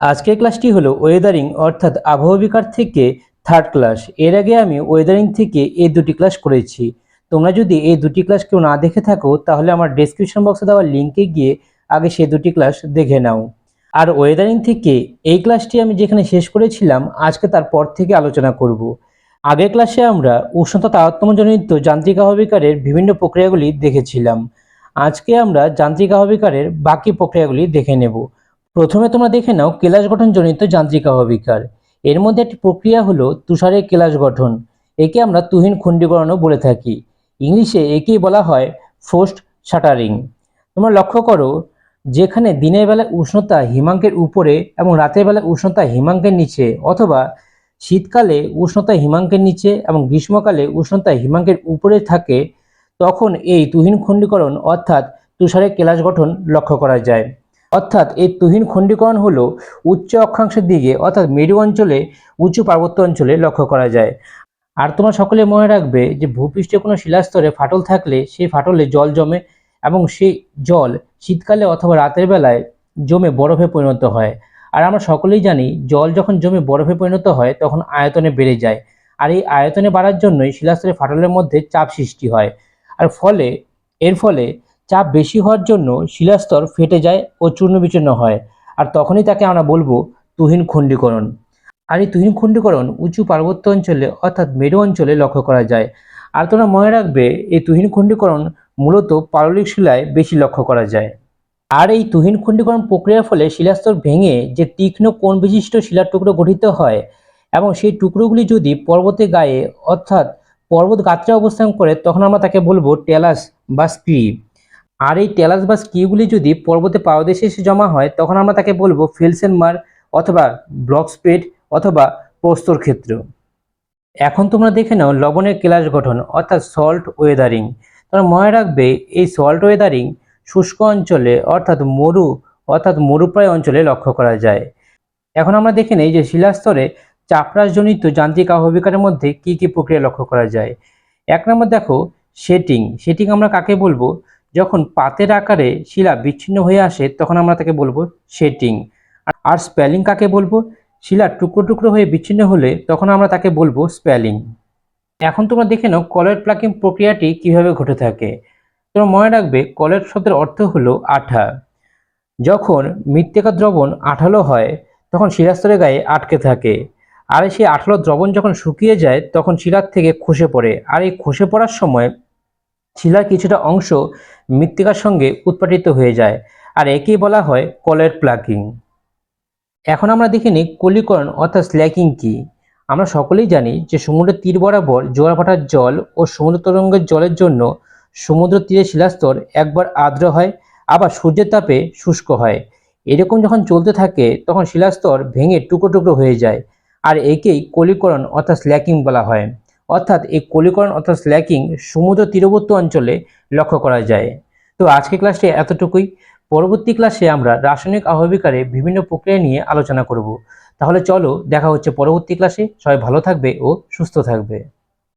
আজকের ক্লাসটি হলো ওয়েদারিং অর্থাৎ আবহাওয়া থেকে থার্ড ক্লাস এর আগে আমি ওয়েদারিং থেকে এই দুটি ক্লাস করেছি। তোমরা যদি এই দুটি ক্লাস কেউ না দেখে থাকো, তাহলে আমার ডেসক্রিপশন বক্সে দেওয়া লিঙ্কে গিয়ে আগে সেই দুটি ক্লাস দেখে নাও। আর ওয়েদারিং থেকে এই ক্লাসটি আমি যেখানে শেষ করেছিলাম, আজকে তারপর থেকে আলোচনা করব। আগের ক্লাসে আমরা উষ্ণতা তারতম্যজনিত যান্ত্রিক আহবিকারের বিভিন্ন প্রক্রিয়াগুলি দেখেছিলাম। আজকে আমরা যান্ত্রিক আহবিকারের বাকি প্রক্রিয়াগুলি দেখে নেব। প্রথমে তোমরা দেখে নাও কেলাস গঠনজনিত যান্ত্রিক আহবিকার এর মধ্যে একটি প্রক্রিয়া হলো তুষারের কেলাস গঠন। একে আমরা তুহিন খণ্ডীকরণও বলে থাকি। ইংলিশে একেই বলা হয় ফ্রোস্ট শাটারিং। তোমরা লক্ষ্য করো, যেখানে দিনের বেলায় উষ্ণতা হিমাঙ্কের উপরে এবং রাতের বেলায় উষ্ণতা হিমাঙ্কের নিচে অথবা শীতকালে উষ্ণতা হিমাঙ্কের নিচে এবং গ্রীষ্মকালে উষ্ণতা হিমাঙ্কের উপরে থাকে, তখন এই তুহিন খণ্ডীকরণ অর্থাৎ তুষারের কেলাস গঠন লক্ষ্য করা যায়। অর্থাৎ এই তুহিন খণ্ডীকরণ হলো উচ্চ অক্ষাংশের দিকে, অর্থাৎ মেরু অঞ্চলে, উঁচু পার্বত্য অঞ্চলে লক্ষ্য করা যায়। আর তোমরা সকলে মনে রাখবে যে ভূপৃষ্ঠে কোনো শিলাস্তরে ফাটল থাকলে সেই ফাটলে জল জমে এবং সেই জল শীতকালে অথবা রাতের বেলায় জমে বরফে পরিণত হয়। আর আমরা সকলেই জানি জল যখন জমে বরফে পরিণত হয়, তখন আয়তনে বেড়ে যায়। আর এই আয়তনে বাড়ার জন্যই শিলাস্তরে ফাটলের মধ্যে চাপ সৃষ্টি হয়। আর ফলে, এর ফলে চাপ বেশি হওয়ার জন্য শিলাস্তর ফেটে যায় ও চূর্ণ বিচূর্ণ হয়। আর তখনই তাকে আমরা বলব তুহিন খণ্ডীকরণ। আর এই তুহিন খণ্ডীকরণ উঁচু পার্বত্য অঞ্চলে অর্থাৎ মেরু অঞ্চলে লক্ষ্য করা যায়। আর তোমরা মনে রাখবে, এই তুহিন খণ্ডীকরণ মূলত পাললিক শিলায় বেশি লক্ষ্য করা যায়। আর এই তুহিন খণ্ডীকরণ প্রক্রিয়ার ফলে শিলাস্তর ভেঙে যে তীক্ষ্ণ কোণ বিশিষ্ট শিলার টুকরো গঠিত হয় এবং সেই টুকরোগুলি যদি পর্বতের গায়ে অর্থাৎ পর্বত গাত্রে অবস্থান করে, তখন আমরা তাকে বলব টেলাস বা স্ক্রিপ আর এই টেলাস বা স্কিগুলি যদি পর্বতে পাদদেশে এসে জমা হয়, তখন আমরা তাকে বলব ফিলসেন মার অথবা ব্লক স্পেড অথবা প্রস্তর ক্ষেত্র। এখন তোমরা দেখে নাও লবণের কেলাস গঠন, অর্থাৎ সল্ট ওয়েদারিং তোমরা মনে রাখবে, এই সল্ট ওয়েদারিং শুষ্ক অঞ্চলে, অর্থাৎ মরু, অর্থাৎ মরুপ্রায় অঞ্চলে লক্ষ্য করা যায়। এখন আমরা দেখে নেই যে শিলাস্তরে চাপরাসজনিত যান্ত্রিক আহবিকারের মধ্যে কি কি প্রক্রিয়া লক্ষ্য করা যায়। এক নম্বর দেখো সেটিং সেটিং আমরা কাকে বলব? যখন পাতের আকারে শিলা বিচ্ছিন্ন হয়ে আসে, তখন আমরা তাকে বলব শেটিং আর স্পেলিং কাকে বলব? শিলা টুকরো টুকরো হয়ে বিচ্ছিন্ন হলে তখন আমরা তাকে বলব স্পেলিং। এখন তোমরা দেখে নাও কলের প্লাকিং প্রক্রিয়াটি কীভাবে ঘটে থাকে। তোমরা মনে রাখবে, কলের শব্দের অর্থ হলো আঠা। যখন মৃত্তিকা দ্রবণ আঠালো হয়, তখন শিলাস্তরের গায়ে আটকে থাকে। আর সেই আঠালো দ্রবণ যখন শুকিয়ে যায়, তখন শিলার থেকে খসে পড়ে। আর এই খসে পড়ার সময় শিলার কিছুটা অংশ মৃত্তিকার সঙ্গে উৎপাটিত হয়ে যায়, আর একেই বলা হয় কলের প্লাকিং এখন আমরা দেখে নিই কলিকরণ অর্থাৎ স্ল্যাকিং কি। আমরা সকলেই জানি যে সমুদ্রের তীর বরাবর জোয়ার ভাটার জল ও সমুদ্র তরঙ্গের জলের জন্য সমুদ্র তীরে শিলাস্তর একবার আর্দ্র হয়, আবার সূর্যের তাপে শুষ্ক হয়। এরকম যখন চলতে থাকে, তখন শিলাস্তর ভেঙে টুকরো টুকরো হয়ে যায়, আর একেই কলিকরণ অর্থাৎ স্ল্যাকিং বলা হয়। অর্থাৎ এই কলিকরণ অর্থাৎ স্ল্যাকিং সমুদ্র তীরবর্তী অঞ্চলে লক্ষ্য করা যায়। তো আজকে ক্লাসটি এতটুকুই। পরবর্তী ক্লাসে আমরা রাসায়নিক আহবিকারে বিভিন্ন প্রক্রিয়া নিয়ে আলোচনা করব। তাহলে চলো দেখা হচ্ছে পরবর্তী ক্লাসে সবাই ভালো থাকবে ও সুস্থ থাকবে।